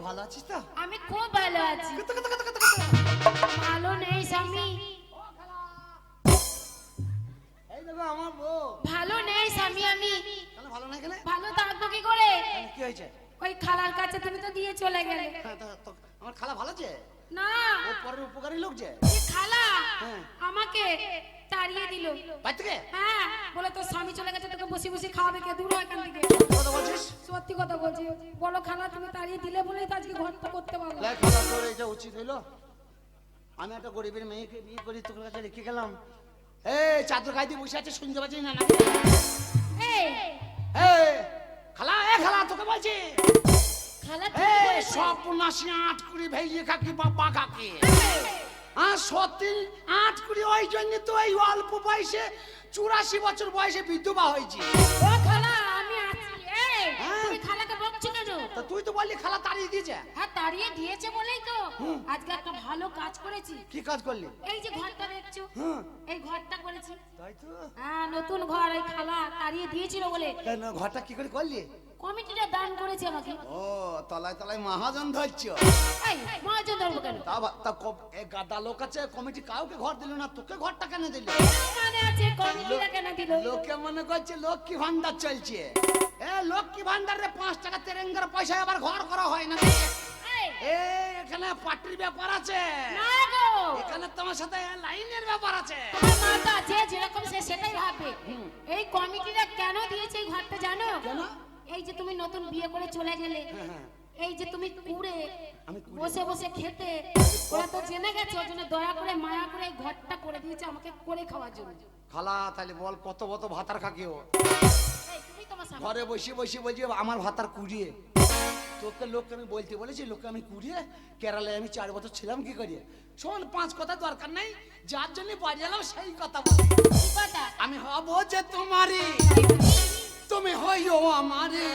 ভালো আছিস তো? আমি খুব ভালো আছি। ভালো নেই স্বামী। আমার বউ। ভালো নেই স্বামী আমি। ভালো না গেলে ভালো থাকব কি করে? কি হয়েছে? ওই খালার কাছে তুমি তো দিয়ে চলে গেলে। হ্যাঁ, তো আমার খালা ভালো আছে? না। ও পরের উপকারী লোক যে। খালা হ্যাঁ। আমাকে তাড়িয়ে দিল। বাড়ি থেকে হ্যাঁ বলে তোর স্বামী চলে গেছে তোকে বসে বসে খাওয়াবে কে? দূর হয় এখান থেকে। কথা বলছিস? সত্যি কথা বলছি। বলো খালা তুমি তাড়িয়ে দিলে বলেই তো আজকে ঘরটা করতে পারব খালা তোর এটা উচিত হইল আমি একটা গরিবের মেয়েকে বিয়ে করে তোর কাছে রেখে গেলাম। এই চাদর গায়ে দিয়ে বসে আছে শুনতে পাচ্ছিস না নাকি এই! এই খালা এ খালা তোকে বলছি। খালা এই? সব নাসি আট কুড়ি ভেইয়ে খাকি বাবা কাকি? আর সত্যি আট কুড়ি ওই জন্য তো এই অল্প বয়সে চুরাশি বছর বয়সে বিধবা হয়েছি। ও খালা আমি আছি। এই হ্যাঁ। তুমি খালাকে বকছো কেন? তা তুই তো বললি খালা তাড়িয়ে দিয়েছে। হ্যাঁ তাড়িয়ে দিয়েছে বলেই তো। আজকে একটা ভালো কাজ করেছি। কি কাজ করলি? এই যে ঘরটা দেখছ? এই ঘরটা করেছি। তাই তো। হ্যাঁ নতুন ঘর এই খালা তাড়িয়ে দিয়েছিল বলে। ঘরটা কি করে করলি? কমিটিটা দান করেছে আমাকে। ও তলায় তলায় মহাজন ধরছ? এই মহাজন ধরবো কেন? তা বা- তা কব- এ গাদা লোক আছে কমিটি কাউকে ঘর দিল না তোকে ঘরটা কেন দিল? মানে আছে কমিটিটা কেন দিল? লোকে মনে করছে লক্ষ্মী ভান্ডার চলছে। এ লক্ষ্মী ভান্ডারে পাঁচ টাকা তেরেঙ্গার পয়সা আবার ঘর করা হয় না এই, এখানে পার্টির ব্যাপার আছে। না গো। এখানে তোমার সাথে লাইনের ব্যাপার আছে। তোমার যে যেরকম সে সেটাই ভাববে। এই কমিটিটা কেন দিয়েছে এই ঘরটা জানো? কেন? এই যে তুমি নতুন বিয়ে করে চলে গেলে হ্যাঁ, হ্যাঁ। এই যে তুমি কুড়ে বসে বসে খেতে ওরা তো জেনে গেছে ওর জন্য দয়া করে মায়া করে ঘরটা করে দিয়েছে আমাকে করে খাওয়ার জন্য। খালা তাহলে বল কত কত ভাতার খাকিও ঘরে বসে বসে বলছি আমার ভাতার কুড়িয়ে। তোকে লোককে আমি বলতে বলেছি লোককে আমি কুড়িয়ে কেরালায় আমি চার বছর ছিলাম কি করি শোন পাঁচ কথা দরকার নাই যার জন্য বাড়ি এলাম সেই কথা বলি। আমি হব যে তোমারই। তুমি হইও আমারে।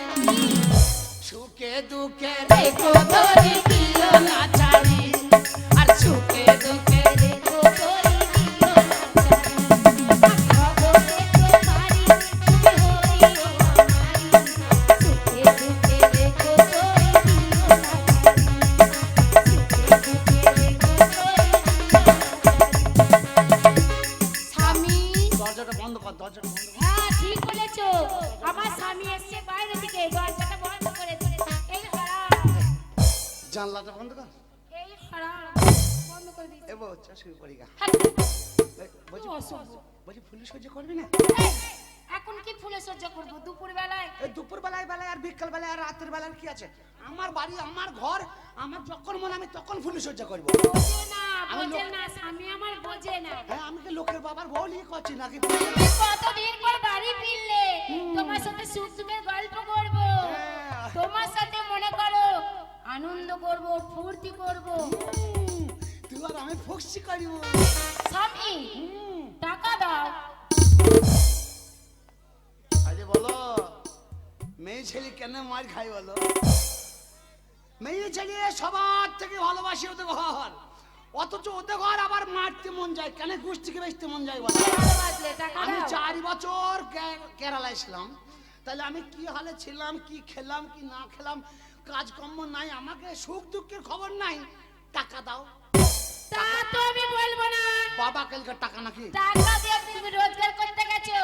সুখে দুঃখে রেখো ধরে দিও না ছাড়ি আমার স্বামী বাইরে থেকে দরজাটা বন্ধ করে দিলে। এই হারাম জানলাটা বন্ধ কর। এই হারাম বন্ধ করে দিই গা। সহ্য করবি না? এখন কি ফুলে সহ্য করব? দুপুর বেলায় দুপুর বেলায় বেলায় আর বিকাল বেলায় আর রাতের বেলায় কি আছে? আমার বাড়ি আমার ঘর আমার যখন মনে আমি তখন ফুলি সহ্য করব। না আমি বোঝে না স্বামী আমার বোঝে না। হ্যাঁ আমি কি লোকের বাবার বউলি করছি নাকি? কতদিন পর বাড়ি ফিরলে? তোমার সাথে সুখ গল্প করব। হ্যাঁ। তোমার সাথে মনে করো আনন্দ করব ফুর্তি করব। তুই আর আমি ফক্সি করিব। স্বামী টাকা দাও। আরে বলো মেয়ে ছেলে কেন মার খাই বলো? মেয়ে ছেলে সবার থেকে ভালোবাসি ওদের ঘর। অথচ ওদের ঘর আবার মারতে মন যায়। কেন গোষ্ঠীকে বেচতে মন যায় বলো? আমি চার বছর কেরালায় ছিলাম। তাহলে আমি কি হালে ছিলাম কি খেলাম কি না খেলাম? কাজকর্ম নাই আমাকে সুখ দুঃখের খবর নাই। টাকা দাও। তা তো আমি বলব না। বাবা কালকে টাকা নাকি? টাকা দিয়ে তুমি রোজগার করতে গেছো।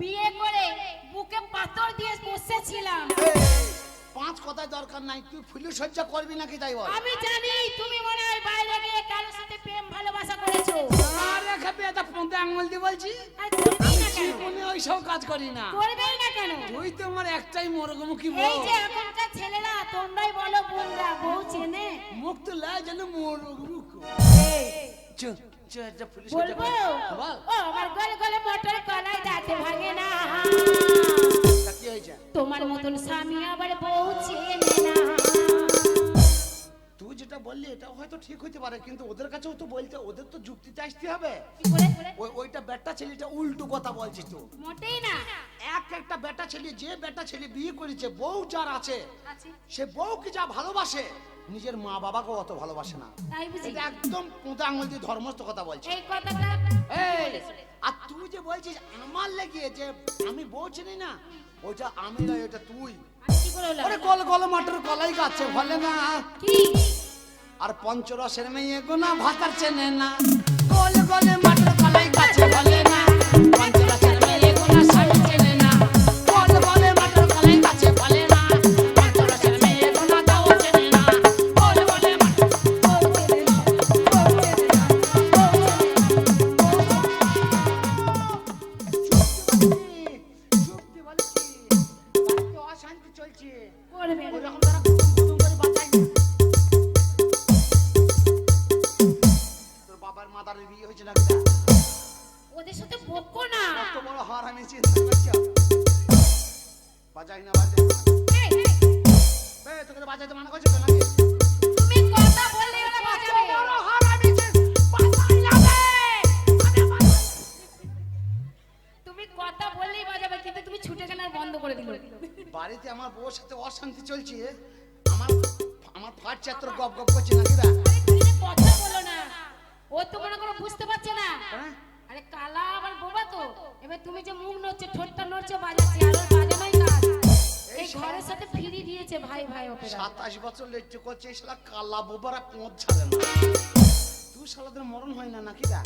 বিয়ে করে বুকে পাথর দিয়ে বসেছিলাম। এই, পাঁচ কথায় দরকার নাই তুই ফুলে সহ্য করবি নাকি তাই বল? আমি জানি তুমি মনে হয় বাইরে গিয়ে কারোর সাথে প্রেম ভালোবাসা করেছ। আরে খেপে এটা পৌঁতে আঙুল দিয়ে বলছি? আর করবেই না ওই সব কাজ করি না। করবেই না কেন? তুই তো আমার একটাই মরগমুখী বউ। এই যে এখনকার ছেলেরা তোমরাই বলো বোনরা বউ চেনে? মুখ তো লাই যেন মরগমুখ। চ চ চ পুলিশ বলব? বল। ও আমার গলে গলে মোটর কলাই দাঁতে ভাঙে না। হয়েছে তোমার মতন স্বামী আবার বউ চেনে না। তুই যেটা বললি এটা হয়তো ঠিক হতে পারে কিন্তু ওদের কাছেও তো বলতে ওদের তো যুক্তিতে আসতে হবে। ওই ওইটা বেটা ছেলেটা উল্টো কথা বলছিস তো। মোটেই না। এক একটা বেটা ছেলে যে বেটা ছেলে বিয়ে করেছে বউ যার আছে। সে বউকে যা ভালোবাসে নিজের মা বাবাকেও অত ভালোবাসে না। তাই বুঝি। এটা একদম পোঁতা আঙুল দিয়ে ধর্মস্থ কথা বলছে। এই কথাটা এই আর তুই যে বলছিস আমার লেগে যে আমি বউ চিনি না ওইটা আমি নয় ওটা তুই। কল কল মাঠের কলাই গাছে ফলে না। কি? আর পঞ্চরসের মেয়ে গোনা ভাতার চেনে না। কল কলে মাঠের কলাই গাছে ফলে না। কথা বলো না। ও তো মনে করো বুঝতে পারছে না। হ্যাঁ? আরে কালা আবার বোবা তো। এবার তুমি যে মুখ নড়ছে ঠোঁটটা নড়ছে বাজাচ্ছে আর কাজ। এই ঘরের সাথে ফিরি দিয়েছে ভাই ভাই ওকে সাতাশ বছর লেট করছে শালা কালা বোবারা পৌঁছ ছাড়ে না। তুই শালাদের মরণ হয় না নাকি রা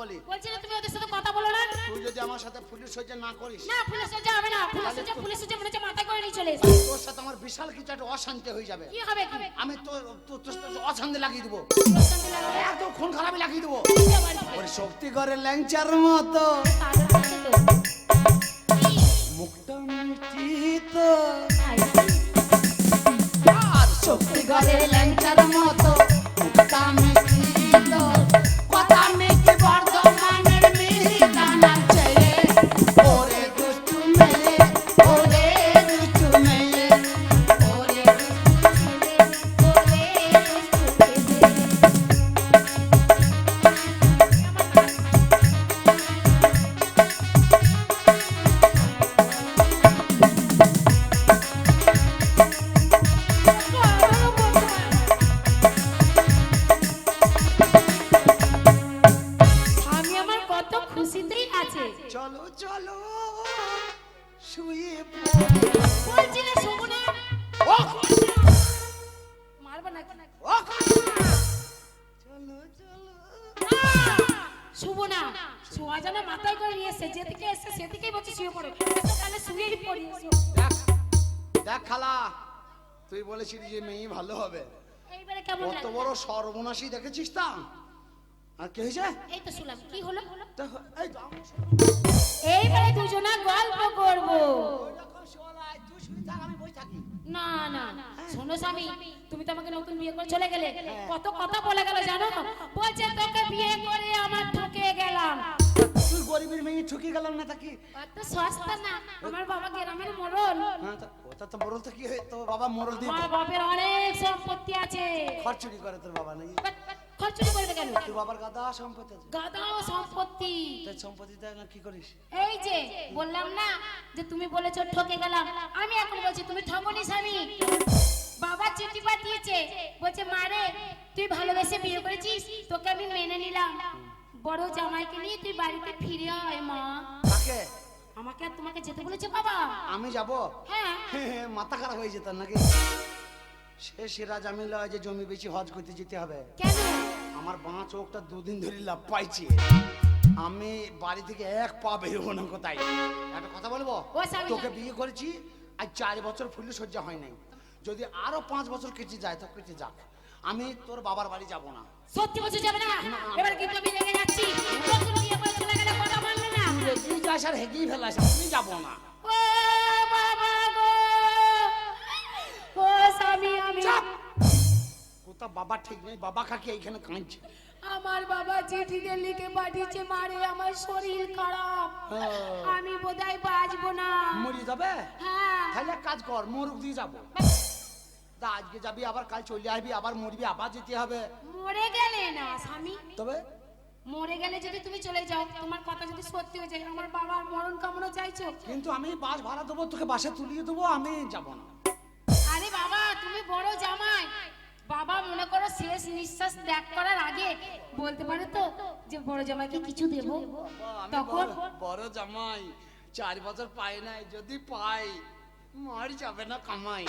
বলি। বলছি না তুমি ওদের সাথে কথা বলো না। তুই যদি আমার সাথে পুলিশ সহ্য না করিস। না পুলিশ হয়ে হবে না। পুলিশ হয়ে পুলিশ হয়ে মনে মাথা করে নিয়ে চলে তোর সাথে আমার বিশাল কিছু একটা অশান্তি হয়ে যাবে। কি হবে কি? আমি তো তোর অশান্তি লাগিয়ে দেবো। একদম খুন খারাপই লাগিয়ে দেবো। শক্তি করে ল্যাংচার মতো। সর্বনাশী দেখেছিস তা? আর কে হয়েছে? এই তো শুনলাম কি হলো? এই তো। এইবারে দুজনা গল্প করব। না না শোনো স্বামী তুমি তো আমাকে নতুন বিয়ে করে চলে গেলে। কত কথা বলে গেল জানো বলছে তোকে বিয়ে করে আমার ঠকে গেলাম। গরিবের মেয়ে ঠকে গেলাম না তাকি অত সস্তা না। আমার বাবা গ্রামের হ্যাঁ ওটা তো মোরল তো কি হয়? তোর বাবা মোরল দিয়ে আমার বাপের অনেক সম্পত্তি আছে। খরচুরি করে তোর বাবা নাকি? বাট, বাট, খরচুরি করবে কেন? তোর বাবার গাদা সম্পত্তি আছে। গাদা সম্পত্তি। তোর সম্পত্তি না কি করিস? এই যে বললাম না যে তুমি বলেছ ঠকে গেলাম। আমি এখন বলছি তুমি ঠকনি স্বামী। বাবা চিঠি পাঠিয়েছে। বলছে মারে তুই ভালোবেসে বিয়ে করেছিস? তোকে আমি মেনে নিলাম। বড় জামাইকে নিয়ে তুই বাড়িতে ফিরে আয় মা। কাকে? আমাকে আর তোমাকে যেতে বলেছে বাবা। আমি যাব? হ্যাঁ। মাথা খারাপ হয়ে যেত নাকি? সে সেরা জামিলা যে জমি বেশি হজ করতে যেতে হবে। কেন? আমার বাঁ চোখটা দুদিন ধরে লাভ পাইছে আমি বাড়ি থেকে এক পা বেরোবো না কোথায়? একটা কথা বলব? তোকে বিয়ে করেছি আর চার বছর ফুলে সজ্জা হয় নাই। যদি আরও পাঁচ বছর কেটে যায় তো কেটে যাক। আমি তোর বাবার বাড়ি যাব না। সত্যি বলছো যাবে না। এবার কিন্তু আমি রেগে যাচ্ছি। নতুন বিয়ে করে চলে গেলে কথা মানবে না। তুই যাস আর হেগেই ফেলাস আমি যাব না। ও বাবা গো। ও স্বামী আমি চাপ! কোথা বাবা ঠিক নেই বাবা কাকে এইখানে কাঁদছে। আমার বাবা চিঠিতে লিখে পাঠিয়েছে মারে আমার শরীর খারাপ। হ্যাঁ। আমি বোধহয় বাঁচবো না। মরি যাবে? হ্যাঁ। তাহলে কাজ কর মোরগ দিয়ে যাব। তা আজকে যাবি আবার কাল চলে আসবি আবার মরবি আবার যেতে হবে। মরে গেলে না স্বামী। তবে? মরে গেলে যদি তুমি চলে যাও তোমার কথা যদি সত্যি হয়ে যায় আমার বাবার মরণ কামনা চাইছো। কিন্তু আমি বাস ভাড়া দেবো তোকে বাসে তুলিয়ে দেবো আমি যাব না। আরে বাবা তুমি বড় জামাই। বাবা মনে করো শেষ নিঃশ্বাস ত্যাগ করার আগে বলতে পারে তো যে বড় জামাইকে কিছু দেবো? তখন বড়- বড় জামাই চার বছর পাই নাই যদি পাই। মার যাবে না কামাই।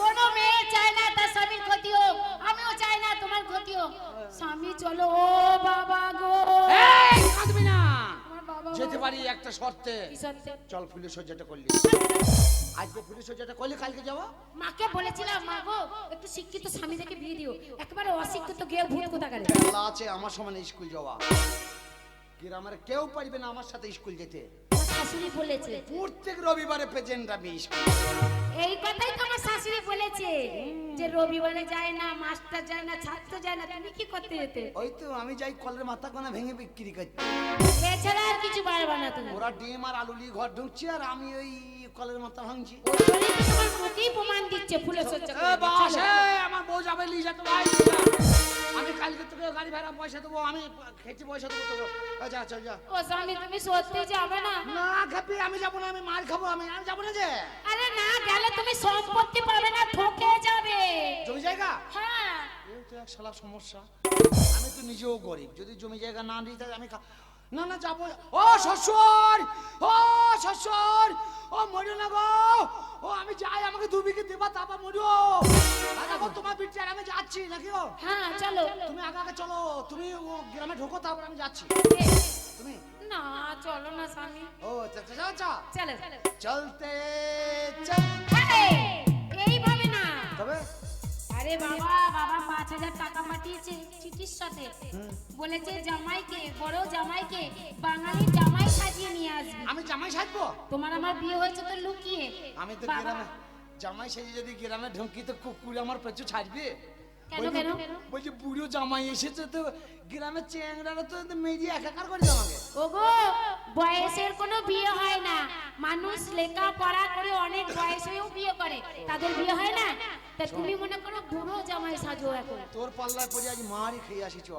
কোনো মেয়ে চায় না তার স্বামীর ক্ষতি হোক আমিও চাই না তোমার ক্ষতি হোক। স্বামী চলো ও বাবা গো। এই, কাঁদবি না। যেতে পারি একটা শর্তে? চল ফুলের সজ্জাটা করলি। আজকে ফুলের সজ্জাটা করলি কালকে যাব? মাকে বলেছিলাম মা গো একটু শিক্ষিত স্বামী থেকে বিয়ে দিও। একেবারে অশিক্ষিত গিয়ে ভূত কোথাকারে? আল্লাহ আছে আমার সমানে স্কুল যাওয়া। গ্রামের কেউ পারবে না আমার সাথে স্কুল যেতে। শাশুড়ি বলেছে। প্রত্যেক রবিবারে প্রেজেন্ট আমি এই কথাই তো আমার শাশুড়ি বলেছে। যে রবিবারে যায় না মাস্টার যায় না ছাত্র যায় না তুমি কি করতে যেতে? ওই তো আমি যাই কলের মাথা কোনা ভেঙে বিক্রি করতে। এছাড়া আর কিছু পারবা না তুমি। ওরা ডিম আর আলু নিয়ে ঘর ঢুকছে আর আমি ওই কলের মাথা ভাঙছি। তোমার মুখেই প্রমাণ দিচ্ছে ফুলের সজ্জা আমার বউ যাবে লিয়ে যেতে ভাই আমি কালকে তোকে গাড়ি ভাড়া পয়সা দেবো আমি খেতে পয়সা দেবো তোকে। যা চল যা। ও স্বামী তুমি সত্যি যাবে না? না খাপি আমি যাব না আমি মার খাব আমি আমি যাব না যে। আরে না গেলে তুমি সম্পত্তি পাবে না ঠকে যাবে। জমি জায়গা? হ্যাঁ। এই তো এক শালা সমস্যা। আমি তো নিজেও গরিব। যদি জমি জায়গা না দিই তাহলে আমি না না যাব। ও শ্বশুর ও শ্বশুর ও মরিও না গো। ও আমি যাই আমাকে দু বিঘে দেবা তারপর মরিও আরে গো তোমার বিটি আর আমি যাচ্ছি নাকি গো? হ্যাঁ চলো। তুমি আগে আগে চলো তুমি ও গ্রামে ঢোকো তারপর আমি যাচ্ছি। তুমি? না চলো না স্বামী। ও আচ্ছা আচ্ছা আচ্ছা চলো। চলতে চল। আরে, এইভাবে না। তবে? আরে বাবা বাবা পাঁচ হাজার টাকা পাঠিয়েছে চিঠির সাথে। বলেছে জামাইকে বড় জামাইকে বাঙালি জামাই সাজিয়ে নিয়ে আসবে। আমি জামাই সাজবো? তোমার আমার বিয়ে হয়েছে তো লুকিয়ে। আমি তো গ্রামে জামাই সাজিয়ে যদি গ্রামে ঢুকি তো কুকুর আমার পেছু ছাড়বে? কেন, কেন? বলছে বুড়ো জামাই এসেছে তো গ্রামের চেংড়ারা তো মেরিয়ে একাকার করে আমাকে ওগো বয়সের কোনো বিয়ে হয় না। মানুষ লেখাপড়া করে অনেক বয়স হয়েও বিয়ে করে। তাদের বিয়ে হয় না? তা তুমি মনে করো বুড়ো জামাই সাজো এখন। তোর পাল্লায় পড়ে আজ মারি খেয়ে আসি চ।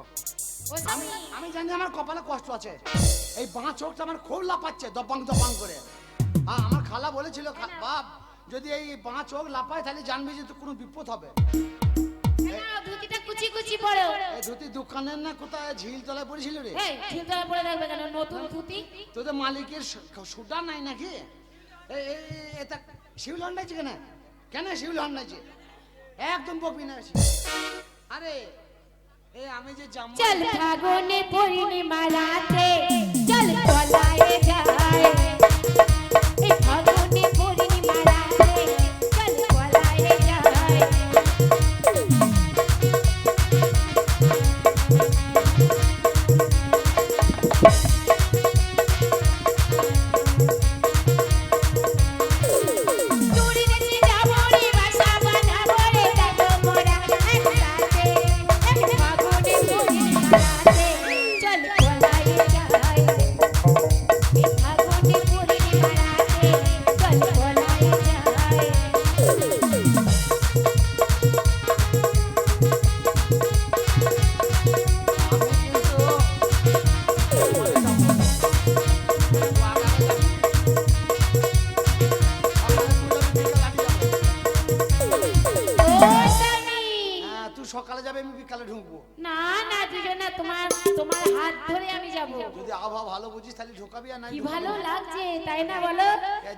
আমি আমি জানি আমার কপালে কষ্ট আছে। এই বাঁ চোখটা আমার খুব লাপাচ্ছে দপাং দপাং করে। আমার খালা বলেছিল বাপ যদি এই বাঁ চোখ লাপায় তাহলে জানবি যে তো কোনো বিপদ হবে। কুচি কুচি পড়ো। এই ধুতি দোকানের না কোথায়? ঝিল তলায় পড়েছিল রে। এই চিন্তা পড়ে থাকবে কেন? নতুন ধুতি? তোদের মালিকের সুটার নাই নাকি? এই এই, এই, এটা শিউল হন্ডাইছে কেন? কেন শিউল হন্ডাইছে? একদম বকবি না। আরে এ আমি যে জামা চল ফাগুনে পূর্ণিমা রাতে চল পলায়ে যায়।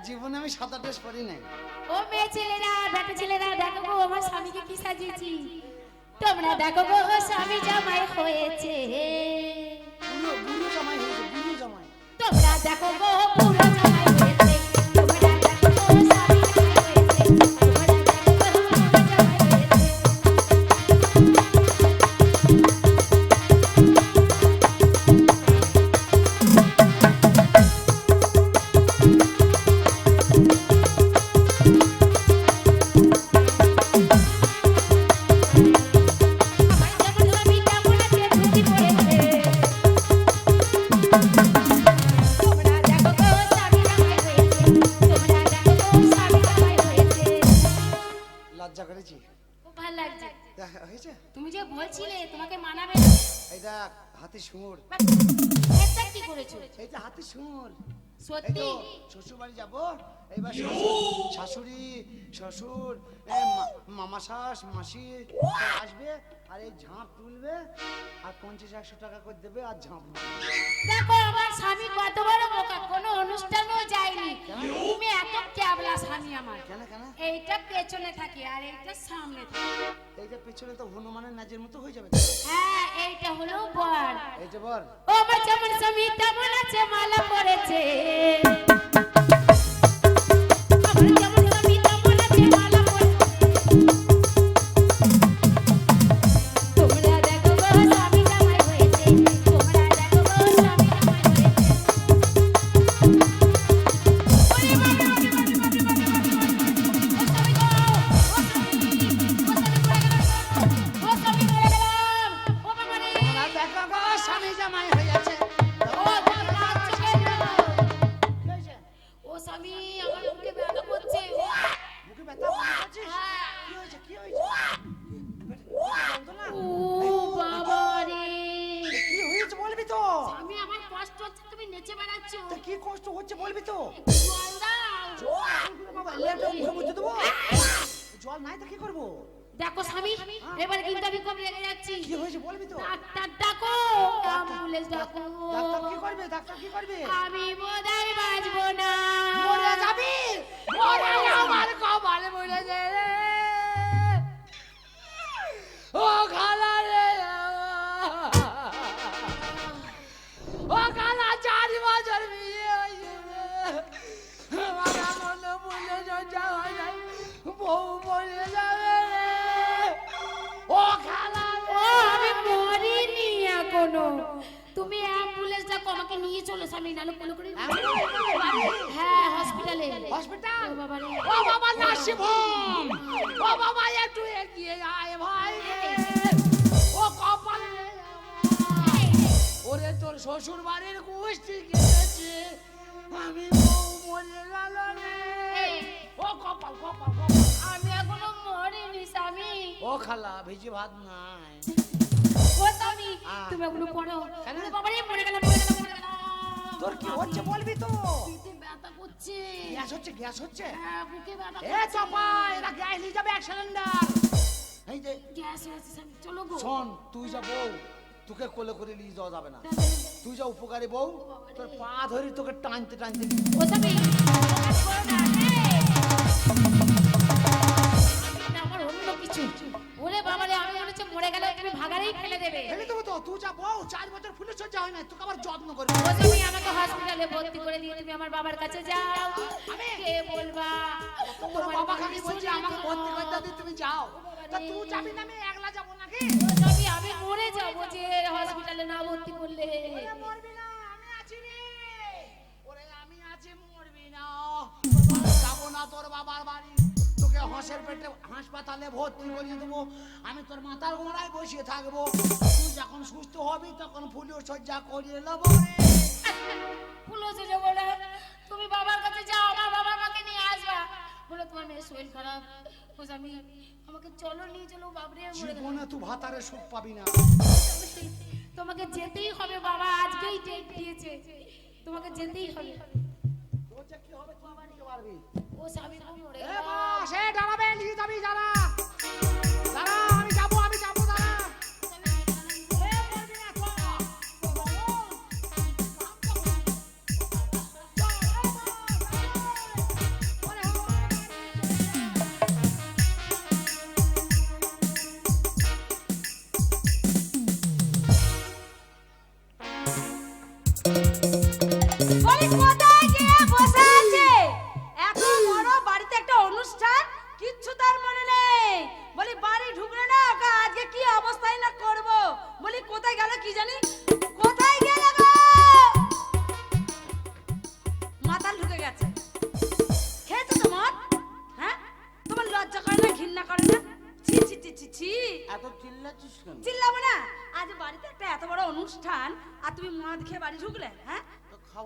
জীবনে আমি সাদা ড্রেস পরি নাই। ও মেয়ে ছেলেরা বেটা ছেলেরা দেখো গো আমার স্বামীকে কি সাজিয়েছি? তোমরা দেখো গো স্বামী জামাই হয়েছে। বুড়ো বুড়ো জামাই হয়েছে বুড়ো জামাই। তোমরা দেখো গো পুরো জামাই শাশুড়ি শ্বশুর মামা শাস মাসি আসবে আর এই ঝাঁপ তুলবে আর পঞ্চাশ একশো টাকা করে দেবে আর ঝাঁপ দেখো আমার স্বামী কত বড় বোকা কোনো অনুষ্ঠানেও যায়নি। তুমি এত ক্যাবলা স্বামী আমার। কেন কেন? এইটা পেছনে থাকে আর এইটা সামনে থাকে। এইটা পেছনে তো হনুমানের নাচের মতো হয়ে যাবে। হ্যাঁ এইটা হলো বর। এই যে বল ও আমার যেমন স্বামী তেমন আছে মালা পড়েছে কিন্তু আমি কম লেগে যাচ্ছি। কি হয়েছে বলবি তো? ডাক্তার ডাকো অ্যাম্বুলেন্স ডাকো। ডাক্তার কি করবে? ডাক্তার কি করবে? আমি বোধহয় বাঁচবো না। মরে যাবি? মরে আমার কপালে মরে রে। ও খালা রে। ও খালা চার বছর বিয়ে হয়েছে আমার মনে বউ মরে আমাকে নিয়ে চলো স্বামী নালো কোলো করে হ্যাঁ হসপিটালে হসপিটাল ও বাবা রে। ও বাবা নাসিব ও বাবা একটু এগিয়ে আয় ভাই। ও কপালে ওরে তোর শ্বশুর বাড়ির গোষ্ঠী গেছে আমি বউ মরে গেল রে। ও কপাল কপাল কপাল। আমি এখনও মরিনি স্বামী। ও খালা ভিজি ভাত নাই। ও স্বামী তুমি এখনও পড়ো। বাবা রে মরে গেলাম মরে গেলাম। তোর কি হচ্ছে বলবি তো? পেটে ব্যথা করছে। গ্যাস হচ্ছে গ্যাস হচ্ছে। হ্যাঁ বুকে ব্যথা এ চাপা এরা গ্যাস নিয়ে যাবে এক সিলিন্ডার এই যে গ্যাস হয়েছে চলো গো। শোন তুই যা বউ তোকে কোলে করে নিয়ে যাওয়া যাবে না। তুই যা উপকারী বউ তোর পা ধরি তোকে টানতে টানতে। নিয়ে কিছু ওরে বাবা রে আমি মনে হচ্ছে মরে গেলে তুমি ভাগারেই ফেলে দেবে। ফেলে দেবো তো তুই যা বউ চার বছর ফুলে সজ্জা হয় না তোকে আবার যত্ন করবি। ও তুমি আমাকে হসপিটালে ভর্তি করে দিয়ে তুমি আমার বাবার কাছে যাও। কে বলবা? তোমার বাবা খালি বলছে আমাকে ভর্তি করে দাদি তুমি যাও। তা তুই যাবি না আমি একলা যাব নাকি? আমি আমি মরে যাব যে হসপিটালে না ভর্তি করলে। মরবি না আমি আছি রে। ওরে আমি আছি মরবি না। যাব না তোর বাবার বাড়ি। তোকে হাঁসের পেটে হাসপাতালে ভর্তি করিয়ে দেবো আমি তোর মাথার গোড়ায় বসে থাকব। তুই যখন সুস্থ হবি তখন ফুলিও সজ্জা করিয়ে নেব পুলিশে যাব না তুমি বাবার কাছে যাও আমার বাবা আমাকে নিয়ে আসবা। বলো তোমার মেয়ের শরীর খারাপ। বলছে আমি আমাকে চলো নিয়ে চলো বাবরে জীবনে তুই ভাতারে সুখ পাবি না। তোমাকে যেতেই হবে বাবা আজকেই ডেট দিয়েছে। তোমাকে যেতেই হবে। কি হবে তুই পারবি? ও আমি মরে। মা, সে দাঁড়াবে নিয়ে যাবি দাঁড়া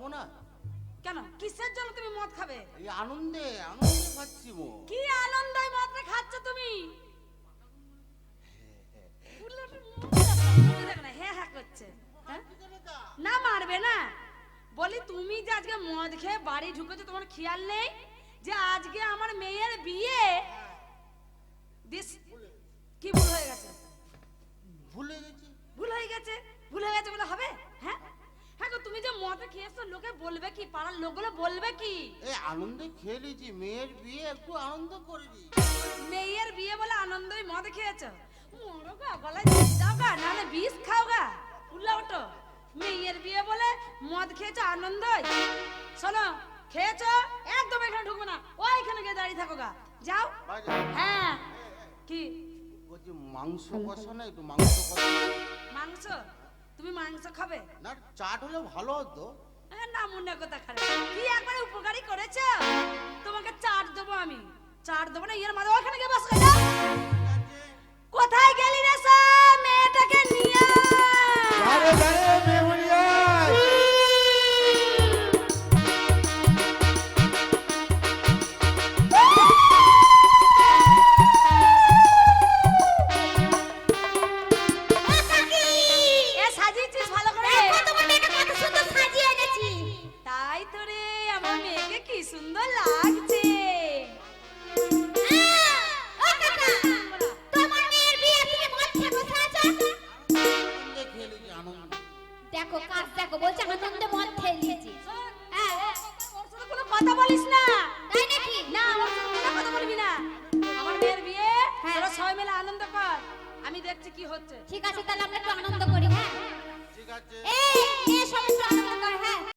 খাব না? কেন? কিসের জন্য তুমি মদ খাবে? এই আনন্দে আনন্দে খাচ্ছি মো। কি আনন্দে মদটা খাচ্ছ তুমি? না মারবে না। বলি তুমি যে আজকে মদ খেয়ে বাড়ি ঢুকেছো তোমার খেয়াল নেই? যে আজকে আমার মেয়ের বিয়ে? কি ভুল হয়ে গেছে? ভুল হয়ে গেছে। ভুল হয়ে গেছে? ভুল হয়ে গেছে বলে হবে? হ্যাঁ? হ্যাঁ তুমি যে মদে খেয়েছো লোকে বলবে কি? পাড়ার লোকগুলো বলবে কি? এ আনন্দে খেয়ে নিয়েছি। মেয়ের বিয়ে একটু আনন্দ করে মেয়ের বিয়ে বলে আনন্দই মদ খেয়েছো? মরো গলায় দিয়ে দাও গা নাহলে বিষ খাও গা। উল্লা ওঠো মেয়ের বিয়ে বলে মদ খেয়েছো আনন্দই। শোনো খেয়েছো? একদম এখানে ঢুকবে না। ও এখানে গিয়ে দাঁড়িয়ে থাকো গা। যাও। হ্যাঁ, হ্যাঁ।, হ্যাঁ কি? বলছি মাংস কষা না একটু মাংস কষা মাংস? তুমি মাংস খাবে? না চাট হলে ভালো হতো। না মনে কথা খারাপ। কি একবার উপকারই করেছ? তোমাকে চাট দেবো আমি। চাট দেবো না ইয়ের মাঝে ওখানে গিয়ে বসে কোথায় গেলি রে সব?